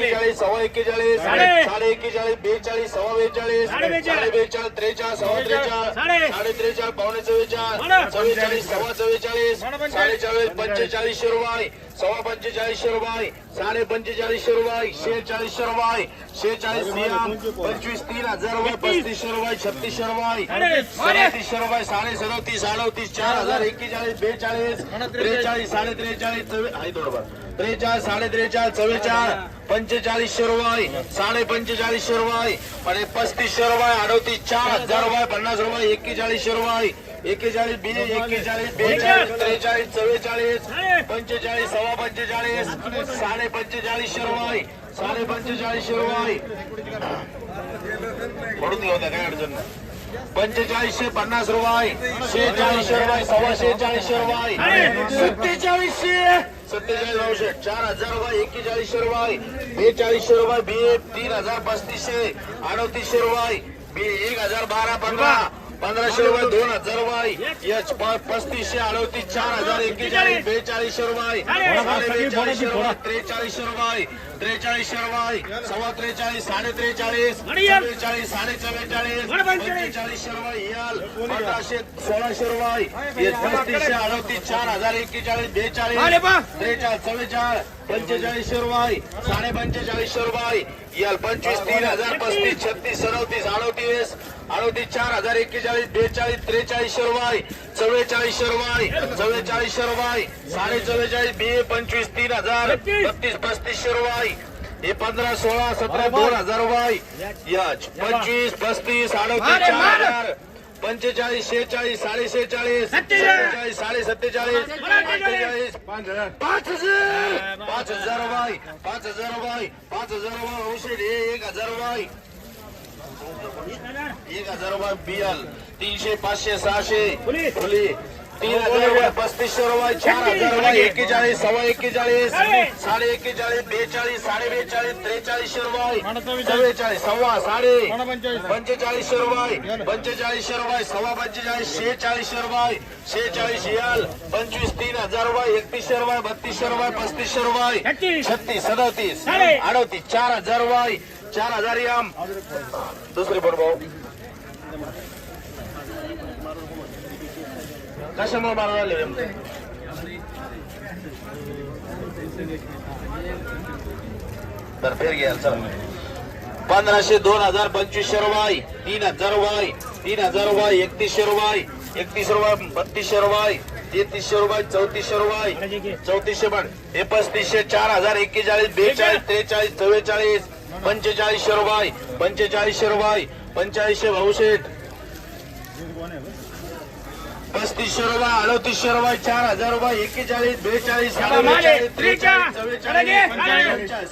एक्केचाळीस सव्वा एक्केचाळीस साडे. साडे एक्केचाळीस बेचाळीस सव्वा बेचाळीस साडे बेचाळीस. साडे त्रेचाळीस सव्वा त्रेचाळीस साडे. साडे त्रेचाळीस पावणे चव्वेचाळीस. चव्वेचाळीस सव्वा चव्वेचाळीस पंचेचाळीस. साडेचाळीस पंचेचाळीसशे रुपये सव्वा पंचेचाळीसशे रुपये साडे पंचेचाळीसशे रुपये शेहेचाळीसशे रुपये शेहेचाळीस पंचवीस तीन हजार रुपये पस्तीसशे रुपये छत्तीसशे रुपये साडे. सदतीसशे रुपये साडे सदोतीस अडोतीस चार हजार एक्केचाळीस बेचाळीस त्रेचाळीस साडे त्रेचाळीस चव्वे आहे थोडंफार त्रेचाळीस साडे त्रेचाळीस चव्वेचाळीस पंचेचाळीसशे रुपये साडे पंचेचाळीसशे रुपये आणि पस्तीसशे रुपये अडतीस चार हजार रुपये पन्नास रुपये एक्केचाळीसशे रुपये एक्केचाळीस बी एक्केचाळीस बेचाळीस त्रेचाळीस चव्वेचाळीस पंचेचाळीस सव्वा पंचेचाळीस साडे पंचेचाळीसशे रुपये साडे पंचेचाळीसशे रुपये म्हणून घेऊ काय अडचण नाही. पंचेचाळीसशे पन्नास रुपये शेहेचाळीसशे रुपये सव्वाशे चाळीसशे रुपये सत्तेचाळीसशे सत्तेचाळीस नऊशे चार हजार रुपये एक्केचाळीसशे रुपये बेचाळीसशे रुपये बी तीन हजार पस्तीसशे अडतीसशे रुपये बी एक हजार बारा पंधरा पंधराशे रुपये दोन हजार रुपये. पस्तीसशे अडतीस चार हजार एक्केचाळीस बेचाळीसशे रुपये. बेचाळीसशे रुपये त्रेचाळीसशे रुपये. त्रेचाळीसशे रुपये सव्वा त्रेचाळीस साडे त्रेचाळीस चव्वेचाळीस साडे चव्वेचाळीस पंचेचाळीसशे रुपये. याल पंधराशे सोळाशे रुपये. पस्तीसशे अडतीस चार हजार एक्केचाळीस बेचाळीस त्रेचाळीस चव्वेचाळीस पंचेचाळीसशे रुपये. साडे पंचेचाळीसशे रुपये. याल पंचवीस तीन हजार पस्तीस छत्तीस सदतीस अडतीस अडतीस चार हजार एक्केचाळीस बेचाळीस त्रेचाळीसशे रुपये चव्वेचाळीसशे रुपये चव्वेचाळीसशे रुपये साडे चव्वेचाळीस बी पंचवीस तीन हजार बत्तीस पस्तीसशे रुपये हे पंधरा सोळा सतरा दोन हजार यच पंचवीस पस्तीस अडतीस चार हजार पंचेचाळीस शेहेचाळीस साडे शेहेचाळीस सत्तेचाळीस साडे सत्तेचाळीस! अठ्ठेचाळीस पाच हजार पाच हजार! पाच हजार रुपये पाच हजार रुपये पाच हजार रुपये औषध हे एक हजार रुपये एक हजार रुपये बियल तीनशे पाचशे सहाशे. फुली. तीन हजार पस्तीसशे रुपये चार हजार एक्केचाळीस सव्वा एक्केचाळीस साडे एक्केचाळीस बेचाळीस साडे बेचाळीस त्रेचाळीसशे रुपये चव्वेचाळीस सव्वा साडे पंचेचाळीसशे रुपये पंचेचाळीसशे रुपये सव्वा पंचेचाळीस शेहेचाळीसशे रुपये शेहेचाळीस याल पंचवीस तीन हजार रुपये एकतीसशे रुपये बत्तीसशे रुपये पस्तीसशे रुपये छत्तीस. सदतीस अडतीस चार हजार रुपये चार हजार दुसरी बरोबर कशामुळे मला आले तर फेर घ्याल चला पंधराशे दोन हजार पंचवीसशे रुपये तीन हजार रुपये तीन हजार रुपये एकतीसशे रुपये एकतीस रुपये बत्तीसशे रुपये तेहतीसशे रुपये चौतीसशे रुपये चौतीसशे पण हे पस्तीसशे चार हजार एक्केचाळीस बेचाळीस त्रेचाळीस चव्वेचाळीस पंचेचाळीसशे रुपये पंचेचाळीसशे रुपये पंचाळीसशे भाऊशेठ पस्तीसशे रुपये अडतीसशे रुपये चार हजार रुपये एक्केचाळीस बेचाळीस त्रेचाळीस, चव्वेचाळीस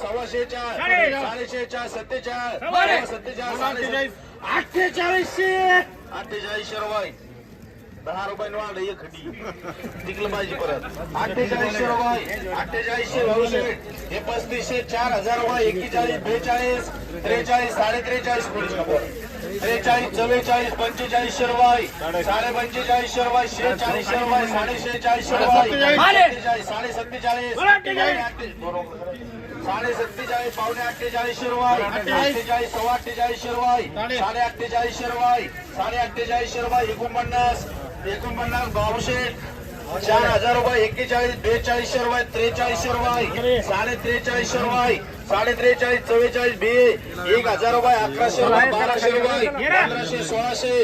सव्वाशे चार. साडेशे चार सत्तेचाळीस. सत्तेचाळीस अठ्ठेचाळीसशे अठ्ठेचाळीसशे रुपये दहा रुपये वाढ एक खडी टिकलं पाहिजे परत. अठ्ठेचाळीसशे रुपये. अठ्ठेचाळीसशे भाऊशेठ हे पस्तीसशे चार हजार रुपये. एक्केचाळीस बेचाळीस त्रेचाळीस साडे त्रेचाळीस पोलीस नंबर त्रेचाळीस चव्वेचाळीस पंचेचाळीसशे रुपये. साडे पंचेचाळीसशे रुपये शेहेचाळीसशे रुपये साडे शेहेचाळीसशे रुपये. साडे सत्तेचाळीस बरोबर साडे सत्तेचाळीस पावणे अठ्ठेचाळीसशे रुपये. अठ्ठेचाळीस सव्वा अठ्ठेचाळीसशे रुपये. साडे अठ्ठेचाळीसशे रुपये. साडे अठ्ठेचाळीसशे रुपये. एकोणपन्नास एकोणपन्नास बावशे चार हजार रुपये एक्केचाळीस बेचाळीसशे रुपये त्रेचाळीसशे रुपये साडे त्रेचाळीसशे रुपये साडे त्रेचाळीस चव्वेचाळीस बे एक हजार रुपये अकराशे रुपये बाराशे रुपये पंधराशे सोळाशे.